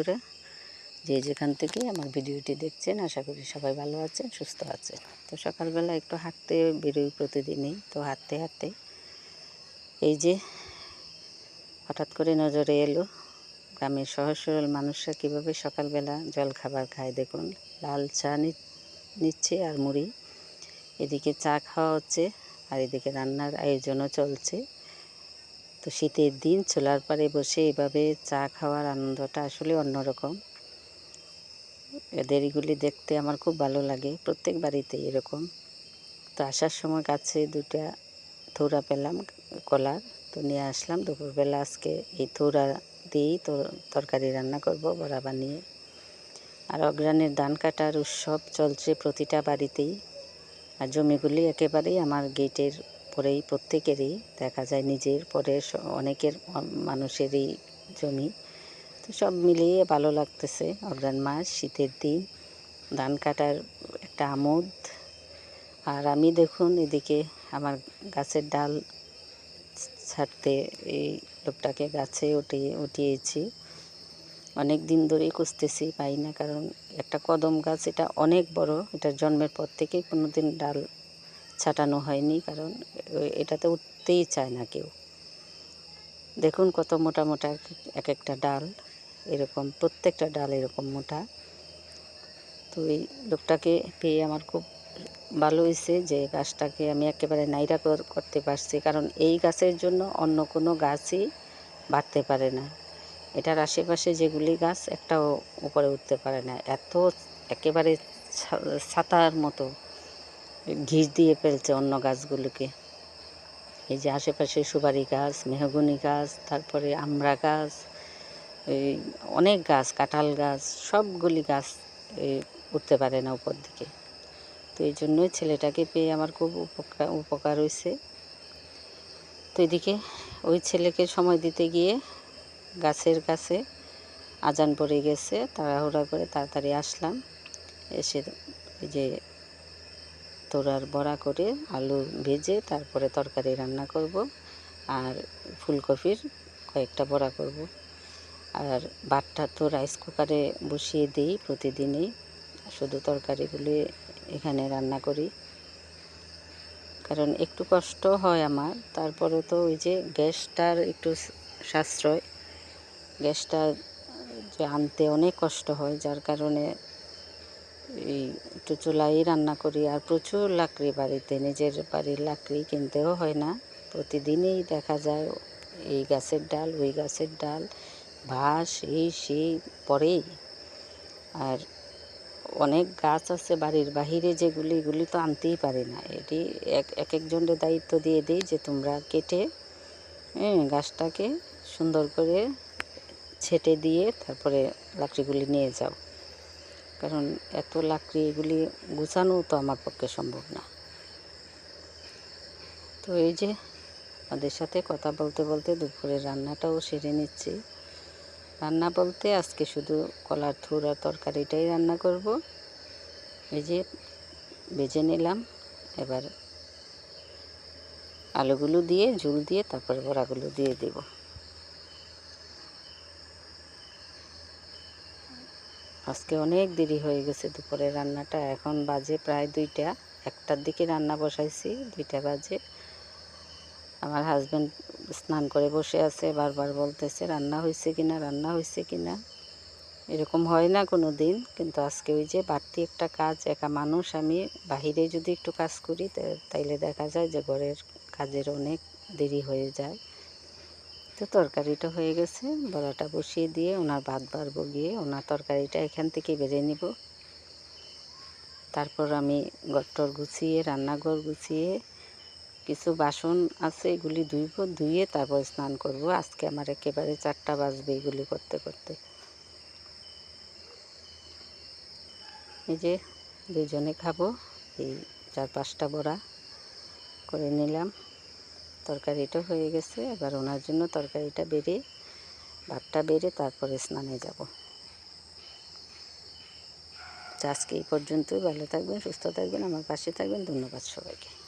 বন্ধুরা, যে যেখান থেকে আমার ভিডিওটি দেখছেন, আশা করি সবাই ভালো আছেন, সুস্থ আছেন। তো সকালবেলা একটু হাঁটতে বেরোই প্রতিদিনই। তো হাঁটতে হাঁটতে এই যে হঠাৎ করে নজরে এলো গ্রামের সহজ সরল মানুষরা কীভাবে সকালবেলা জল খাবার খায় দেখুন। লাল চা নিচ্ছে আর মুড়ি। এদিকে চা খাওয়া হচ্ছে আর এদিকে রান্নার আয়োজনও চলছে। তো শীতের দিন চুলার পাড়ে বসে এভাবে চা খাওয়ার আনন্দটা আসলে অন্যরকম। এদের এগুলি দেখতে আমার খুব ভালো লাগে, প্রত্যেক বাড়িতে এরকম। তো আসার সময় কাছে দুটা থৌরা পেলাম কলার, তো নিয়ে আসলাম। দুপুরবেলা আজকে এই থৌরা দিয়েই তো তরকারি রান্না করব, বড়া বানিয়ে। আর অগ্রাণের ধান কাটার উৎসব চলছে প্রতিটা বাড়িতেই। আর জমিগুলি একেবারেই আমার গেটের পরেই প্রত্যেকেরই দেখা যায় নিজের পরে অনেকের মানুষেরই জমি। তো সব মিলিয়ে ভালো লাগতেছে। অগ্রাণ মাস, শীতের দিন, ধান কাটার একটা আমোদ। আর আমি দেখুন এদিকে আমার গাছের ডাল ছাড়তে এই লোকটাকে গাছে উঠিয়ে উঠিয়েছি। অনেক দিন ধরেই খুঁজতেছি, পাই না। কারণ একটা কদম গাছ, এটা অনেক বড়। এটার জন্মের পর থেকে কোনো দিন ডাল ছাটানো হয়নি, কারণ এটাতে উঠতেই চায় না কেউ। দেখুন কত মোটা মোটা এক- এক একটা ডাল, এরকম প্রত্যেকটা ডাল এরকম মোটা। তো এই লোকটাকে পেয়ে আমার খুব ভালো হয়েছে যে গাছটাকে আমি একেবারে নাইরা কর- করতে পারছি, কারণ এই গাছের জন্য অন্য কোনো গাছই বাড়তে পারে না। এটার আশেপাশে যেগুলি গাছ, একটাও উপরে উঠতে পারে না। এত একেবারে ছাতার মতো। ঘিস দিয়ে ফেলছে অন্য গাছগুলোকে। এই যে আশেপাশে সুপারি গাছ, মেহগুনি গাছ, তারপরে আমড়া গাছ, এই অনেক গাছ, কাঁঠাল গাছ, সবগুলি গাছ উঠতে পারে না উপর দিকে। তো এই জন্যই ছেলেটাকে পেয়ে আমার খুব উপকার উপকার হয়েছে তো এদিকে ওই ছেলেকে সময় দিতে গিয়ে গাছের কাছে আজান পড়ে গেছে, তাড়াহুড়া করে তাড়াতাড়ি আসলাম। এসে এই যে তোরার বড়া করে আলু ভেজে তারপরে তরকারি রান্না করব আর ফুলকপির কয়েকটা বড়া করব। আর ভাতটা তো রাইস কুকারে বসিয়ে দিই প্রতিদিনই, শুধু তরকারিগুলি এখানে রান্না করি। কারণ একটু কষ্ট হয় আমার, তারপরে তো ওই যে গ্যাসটার একটু সাশ্রয় গ্যাসটা যে আনতে অনেক কষ্ট হয়, যার কারণে এই একটু চুলাই রান্না করি আর প্রচুর লাকড়ি বাড়িতে, নিজের বাড়ির লাকড়ি কিনতেও হয় না। প্রতিদিনই দেখা যায় এই গাছের ডাল, ওই গাছের ডাল বাঁশ এই সেই, পরেই। আর অনেক গাছ আছে বাড়ির বাহিরে যেগুলি এগুলি তো আনতেই পারি না। এটি এক এক একজনের দায়িত্ব দিয়ে দিই যে তোমরা কেটে হ্যাঁ গাছটাকে সুন্দর করে ছেটে দিয়ে তারপরে লাকড়িগুলি নিয়ে যাও। কারণ এত লাকড়ি এগুলি গুছানো তো আমার পক্ষে সম্ভব না। তো এই যে আমাদের সাথে কথা বলতে বলতে দুপুরের রান্নাটাও সেরে নিচ্ছি। রান্না বলতে আজকে শুধু কলার থুর আর তরকারিটাই রান্না করব। এই যে বেজে নিলাম, এবার আলুগুলো দিয়ে, ঝুল দিয়ে, তারপর বড়াগুলো দিয়ে দেব। আজকে অনেক দেরি হয়ে গেছে দুপুরে রান্নাটা, এখন বাজে প্রায় দুইটা। একটার দিকে রান্না বসাইছি, দুইটা বাজে। আমার হাজব্যান্ড স্নান করে বসে আছে, বারবার বলতেছে রান্না হয়েছে কিনা, রান্না হয়েছে কিনা। এরকম হয় না কোনো দিন, কিন্তু আজকে ওই যে বাড়তি একটা কাজ, একা মানুষ, আমি বাহিরে যদি একটু কাজ করি তাইলে দেখা যায় যে ঘরের কাজের অনেক দেরি হয়ে যায়। তো তরকারিটা হয়ে গেছে। বড়াটা বসিয়ে দিয়ে ওনার ভাত বাড়বো গিয়ে। ওনার তরকারিটা এখান থেকে বেড়ে নিব। তারপর আমি ঘরটর গুছিয়ে, রান্নাঘর গুছিয়ে কিছু বাসন আছে এগুলি ধুইব ধুয়ে তারপর স্নান করব। আজকে আমার একেবারে চারটা বাজবে এগুলি করতে করতে। এই যে দুজনে খাব। এই চার পাঁচটা বড়া করে নিলাম। তরকারিটা হয়ে গেছে, এবার ওনার জন্য তরকারিটা বেড়ে, ভাতটা বেড়ে তারপরে স্নানে যাব। আজকে এই পর্যন্তই, ভালো থাকবেন, সুস্থ থাকবেন, আমার পাশে থাকবেন, ধন্যবাদ সবাইকে।